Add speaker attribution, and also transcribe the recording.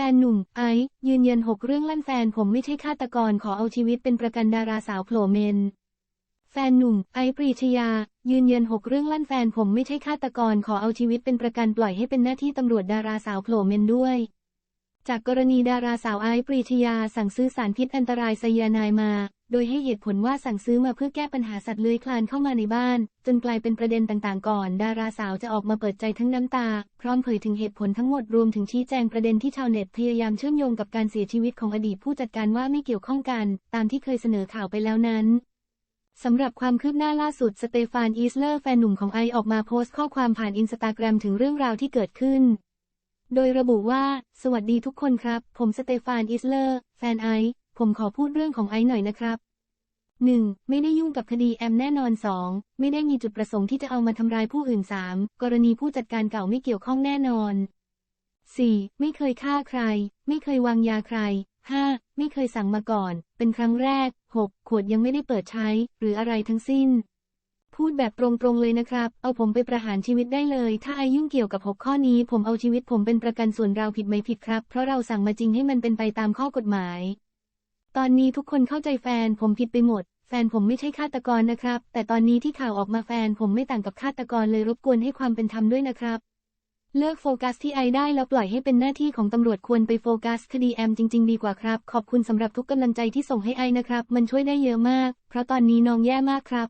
Speaker 1: แฟนหนุ่ม ไอซ์ยืนยันหกเรื่องลั่นแฟนผมไม่ใช่ฆาตกรขอเอาชีวิตเป็นประกันดาราสาวโผล่เมน แฟนหนุ่ม ไอซ์ปรีชยา ยืนยันหกเรื่องลั่นแฟนผมไม่ใช่ฆาตกรขอเอาชีวิตเป็นประกันปล่อยให้เป็นหน้าที่ตำรวจดาราสาวโผล่เมนด้วย จากกรณีดาราสาวไอซ์ปรีชยาสั่งซื้อสารพิษอันตรายไซยาไนด์มา โดยให้เหตุผลว่าสั่งซื้อมาเพื่อแก้ปัญหาสัตว์เลื้อยคลานเข้ามาในบ้าน จนกลายเป็นประเด็นต่างๆ ก่อน ดาราสาวจะออกมาเปิดใจทั้งน้ำตา พร้อมเผยถึงเหตุผลทั้งหมดรวมถึงชี้แจงประเด็นที่ชาวเน็ตพยายามเชื่อมโยงกับการเสียชีวิตของอดีตผู้จัดการว่าไม่เกี่ยวข้องกัน ตามที่เคยเสนอข่าวไปแล้วนั้นสำหรับความคืบหน้าล่าสุดสเตฟานอีสเลอร์แฟนหนุ่มของไอออกมาโพสต์ข้อความผ่านอินสตาแกรมถึงเรื่องราวที่เกิดขึ้น โดยระบุว่า สวัสดีทุกคนครับ ผมสเตฟานอิสเลอร์ แฟนไอ ผมขอพูดเรื่องของไอซ์หน่อยนะครับ 1. ไม่ได้ยุ่งกับคดีแอมแน่นอน 2. ไม่ได้มีจุดประสงค์ที่จะเอามาทำร้ายผู้อื่น 3. กรณีผู้จัดการเก่าไม่เกี่ยวข้องแน่นอน 4. ไม่เคยฆ่าใคร ไม่เคยวางยาใคร 5. ไม่เคยสั่งมาก่อน เป็นครั้งแรก 6. ขวดยังไม่ได้เปิดใช้ หรืออะไรทั้งสิ้น พูดแบบตรงๆเลยนะครับ เอาผมไปประหารชีวิตได้เลย ถ้าไอยุ่งเกี่ยวกับ 6 ข้อนี้ ผมเอาชีวิตผมเป็นประกันส่วนเราผิดไหมผิดครับ เพราะเราสั่งมาจริงให้มันเป็นไปตามข้อกฎหมาย ตอนนี้ทุกคนเข้าใจแฟนผมผิดไปหมด แฟนผมไม่ใช่ฆาตกรนะครับ แต่ตอนนี้ที่ข่าวออกมาแฟนผมไม่ต่างกับฆาตกรเลยรบกวนให้ความเป็นธรรมด้วยนะครับ เลิกโฟกัสที่ไอได้แล้วปล่อยให้เป็นหน้าที่ของตำรวจควรไปโฟกัสคดีแอมจริง ๆ ดีกว่าครับ ขอบคุณสำหรับทุกกำลังใจที่ส่งให้ไอนะครับ มันช่วยได้เยอะมาก เพราะตอนนี้น้องแย่มากครับ